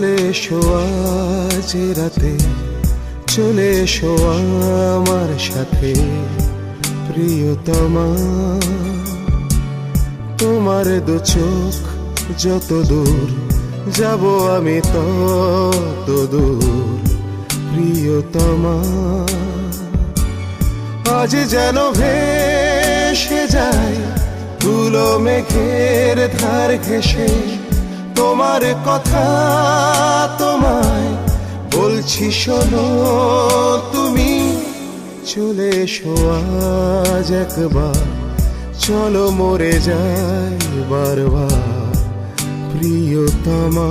চলে রাতে, চলে এসো আমার সাথে। প্রিয়তমা, তোমার দু চোখ যত দূর, যাব আমি তত দূর। প্রিয়তমা, আজ যেন ভেসে যায় ধুলো মেঘের ধার ঘেসে তোমার কথা তোমায় বলছি শোনো, তুমি চলে এসো আজ একবার। চলো মরে যাই বারবার, প্রিয়তমা।